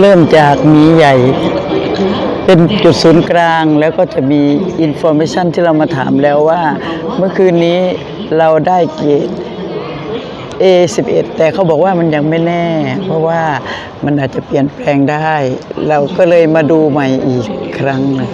เริ่มจากหมีใหญ่ เป็นจุดศูนย์กลางแล้วก็จะมีอินโฟมชันที่เรามาถามแล้วว่า เมื่อคืนนี้เราได้เกรด A11 แต่เขาบอกว่ามันยังไม่แน่ เพราะว่ามันอาจจะเปลี่ยนแปลงได้ เราก็เลยมาดูใหม่อีกครั้งหนึง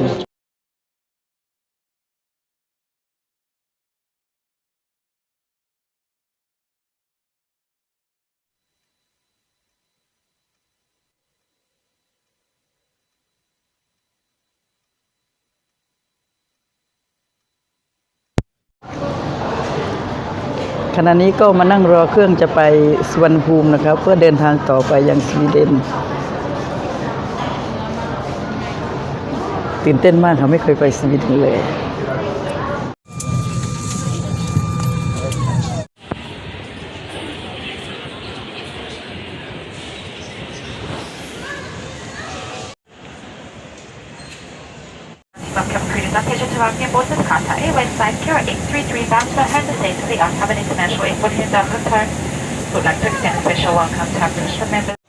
ขณะนี้ก็มานั่งรอเครื่องจะไปสวรรณภูมินะครับ เพื่อเดินทางต่อไปยังสวีเดนตื่นเต้นมากครับไม่เคยไปสวีเดนเลย talking about this contact. Westside Kira 833 bound For Henderson to the upcoming International Airport in Dover Park. Would like to extend a special welcome to our British members.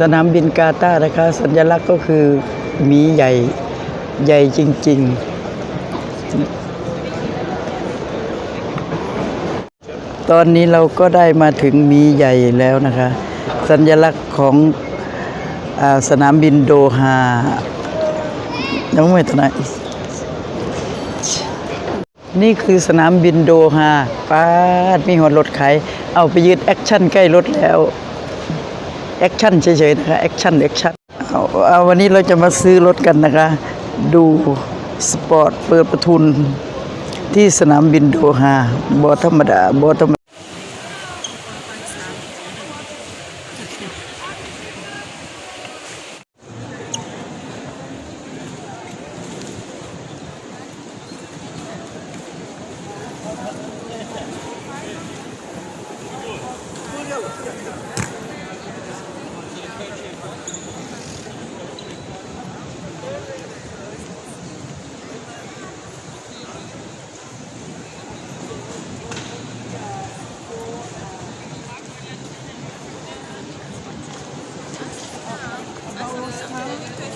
สนามบินกาตาร์นะคะ สัญลักษณ์ก็คือมีใหญ่ใหญ่จริง ๆ ตอนนี้เราก็ได้มาถึงมีใหญ่แล้วนะคะ สัญลักษณ์ของอสนามบินโดฮายังไม่ตอนไหนนี่คือสนามบินโดฮาป้าดมีหอดรถขายเอาไปยืดแอคชั่นใกล้รถแล้ว แอคชั่นเฉยๆนะคะแอคชั่นแอคชั่นเอาวันนี้เราจะมาซื้อรถกันนะคะ ดูสปอร์ตเปิดประทุนที่สนามบินโดฮาบอธรรมดาบอธรรม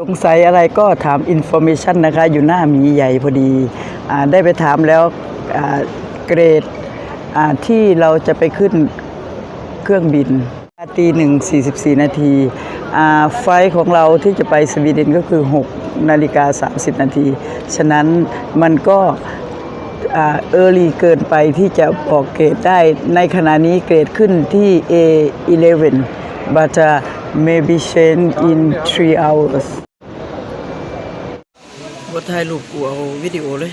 สงสัยอะไรก็ถามอินโฟม a t ชันนะคะ อยู่หน้ามีใหญ่พอดีอได้ไปถามแล้วเกรดที่เราจะไปขึ้นเครื่องบินตีหนึ่งสี่สิบสี่นาทีไฟของเราที่จะไปสวีเดนก็คือ 6 นาฬิกา 30 นาที ฉะนั้นมันก็ เออร์ลีเกินไปที่จะบอกเกรดได้ในขณะนี้เกรดขึ้นที่ A11 but uh, maybe change in 3 hours บทถ่ายรูปกูเอาวิดีโอเลย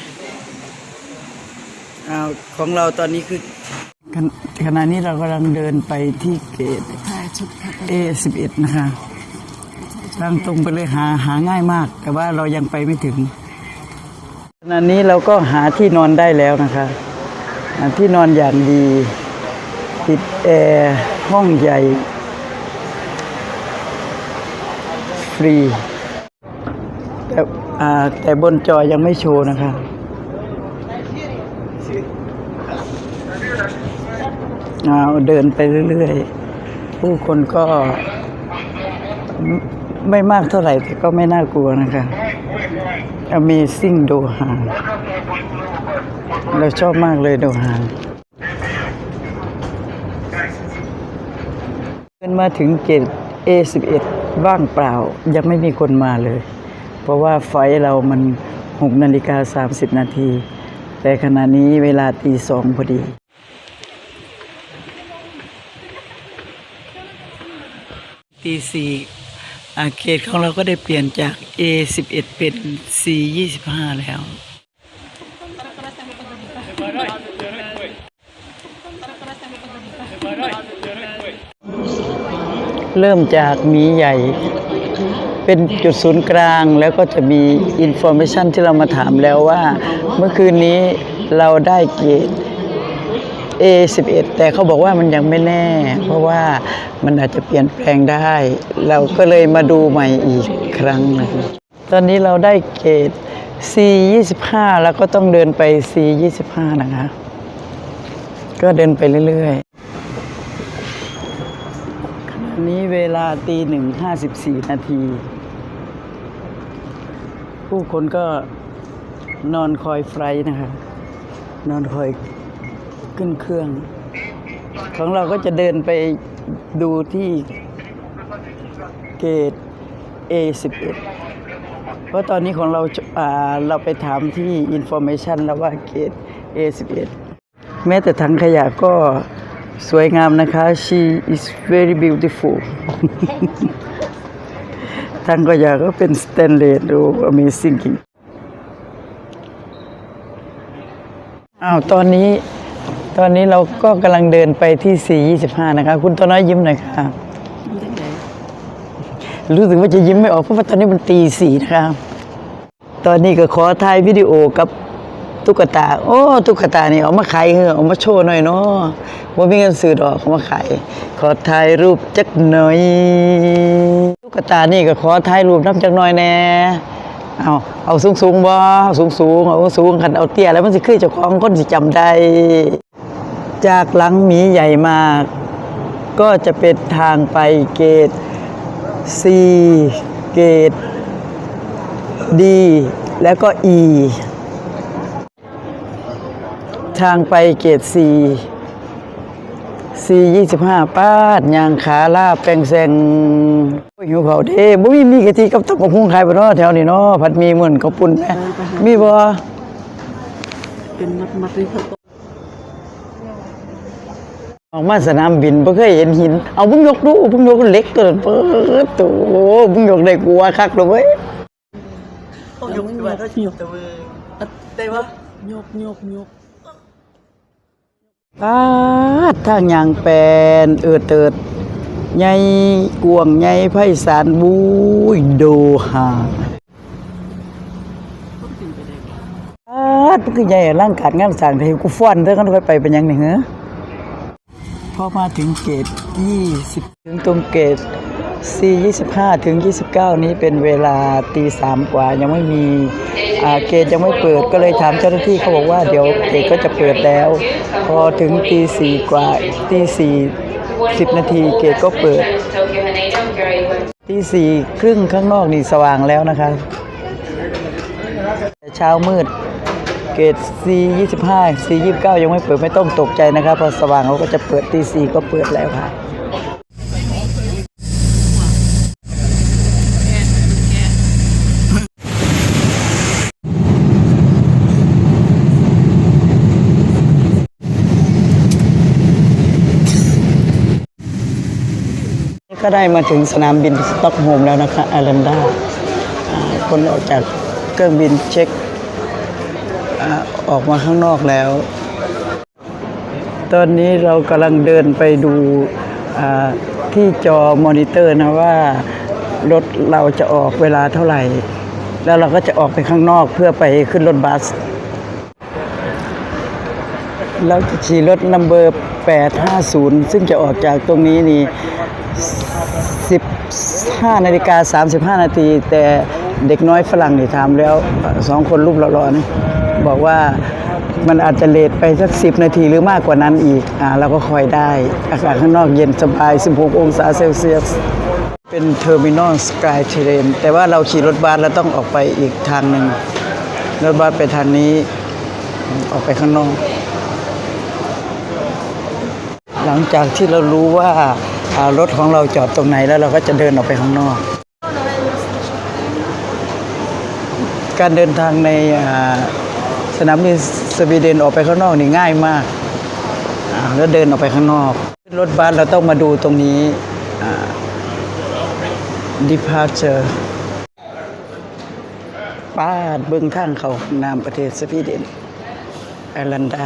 เอาของเราตอนนี้คือขณขณะนี้เรากำลังเดินไปที่เกต A11 นะคะทางตรงไปเลยหาหาง่ายมาก แต่ว่าเรายังไปไม่ถึง ขณะนี้เราก็หาที่นอนได้แล้วนะคะที่นอนอย่างดีติดแอร์ห้องใหญ่ ฟรี แต่แต่บนจอยังไม่โชว์นะคะเอาเดินไปเรื่อยๆ ผู้คนก็ไม่ไม่มากเท่าไหร่แต่ก็ไม่น่ากลัวนะคะ Amazing โดฮาเราชอบมากเลยโดฮามาถึงเกต A11 ว่างเปล่ายังไม่มีคนมาเลย เพราะว่าไฟเรามัน6นาฬิกา30 นาที แต่ขณะนี้เวลาตีสองพอดีตีสี่ เขตของเราก็ได้เปลี่ยนจาก A11 เป็น C25 แล้ว เริ่มจากมีใหญ่ เป็นจุดศูนย์กลางแล้วก็จะมีอินโฟ a t ชันที่เรามาถามแล้วว่า เมื่อคืนนี้เราได้เกรด A11 แต่เขาบอกว่ามันยังไม่แน่ เพราะว่ามันอาจจะเปลี่ยนแปลงได้ เราก็เลยมาดูใหม่อีกครั้งหนึ่งตอนนี้เราได้เกรด C25 แล้วก็ต้องเดินไป C25 นะคะ ก็เดินไปเรื่อยๆขณะนี้เวลาตีหนึ่งห้าสิบสี่นาที ผู้คนก็นอนคอยไฟนะคะ นอนคอย ขึ้นเครื่อง ของเราก็จะเดินไปดูที่เกต A11 เพราะตอนนี้ของเราอ่าเราไปถามที่ Information แล้วว่าเกต A11 แม้แต่ถังขยะก็สวยงามนะคะ she is very beautiful ถังขยะก็เป็นสแตนเลสดู amazing อ้าว ตอนนี้ ตอนนี้เราก็กำลังเดินไปที่ 425 นะคะ คุณตัวน้อยยิ้มหน่อยค่ะ รู้สึกว่าจะยิ้มไม่ออกเพราะว่าตอนนี้มันตีสี่นะคะ ตอนนี้ก็ขอถ่ายวิดีโอกับตุ๊กตา โอ้ ตุ๊กตานี่เอามาขายเหอะเอามาโชว์หน่อยเนาะว่ามีเงินซื้อดอกเอามาขาย ขอถ่ายรูปจักหน่อย ตุ๊กตานี่ก็ขอถ่ายรูปน้ำจักหน่อยแน่เอาเอาสูงสูงๆบ่สูงสูงๆเอาสูงคันเอาเตี้ยแล้วมันสิคือเจ้าของคนสิจำได้ จากหลังหมีใหญ่มาก ก็จะเป็นทางไปเกต C เกต D แล้วก็ E ทางไปเกต C C 25ป้าดยางขาลาบแปลงแซงโอ้ยหิวเขาเด้บ่มีมีกะทิกับตับกหุ้งขายบ่เนาะแถวนี้เนาะผัดหมีเหมือนข้าวปุ้นแม่มีบ่เป็นมัดมัดๆเลยครับ ออกมาสนามบินบ่เคยเห็นหิน เอามึงยกดูมึงยกเหล็กตัวนั้นเปิดโตมึงยกได้กูว่าคักเลยเว้ยยกตัวก็ยกตัวได้ปะยกยกยกปาดทางยางแปลนเอิดเติดใหญ่กวงใหญ่ไพศาลบุยโดหาปาดมันคือใหญ่ร่างกายงานสร้างที่กูฟ้อนเท่ากันค่อยไปเป็นหยังนี่เหรอ พอมาถึงเกต20 ถึงตรงเกต C 25 ถึง 29 นี้เป็นเวลาตีสามกว่ายังไม่มีเกตยังไม่เปิดก็เลยถามเจ้าหน้าที่เขาบอกว่าเดี๋ยวเกตก็จะเปิดแล้ว พอถึงตีสี่กว่าตีสี่สิบนาทีเกตก็เปิดตีสี่ครึ่งข้างนอกนี่สว่างแล้วนะคะ เช้ามืด เกต C 25 C 29ยังไม่เปิดไม่ต้องตกใจนะครับพอสว่างเขาก็จะเปิดตีสี่ก็เปิดแล้วค่ะก็ได้มาถึงสนามบินสต็อกโฮล์มแล้วนะคะอารันดาคนออกจากเครื่องบินเช็ค ออกมาข้างนอกแล้ว ตอนนี้เรากำลังเดินไปดูที่จอมอนิเตอร์นะว่ารถเราจะออกเวลาเท่าไหร่ แล้วเราก็จะออกไปข้างนอกเพื่อไปขึ้นรถบัส เราจะขี่รถนัมเบอร์ 850 ซึ่งจะออกจากตรงนี้นี่ 15นาฬิกา35 นาที แต่เด็กน้อยฝรั่งนี่ถามแล้วสองคนรูปหล่อๆนี่ บอกว่ามันอาจจะเลทไปสัก10นาทีหรือมากกว่านั้นอีกอ่าเราก็คอยได้อากาศข้างนอกเย็นสบาย 16 องศาเซลเซียส เป็นเทอร์มินอลสกายเทรนแต่ว่าเราขี่รถบัสแล้วต้องออกไปอีกทางหนึ่งรถบัสไปทางนี้ออกไปข้างนอก หลังจากที่เรารู้ว่าารถของเราจอดตรงไหนแล้วเราก็จะเดินออกไปข้างนอก การเดินทางใน สนามบินสวีเดนออกไปข้างนอกนี่ง่ายมากแล้วเดินออกไปข้างนอกรถบัสเราต้องมาดูตรงนี้ departure ป้าดเบื้องทางเขานามประเทศสวีเดนไอร์แลนดา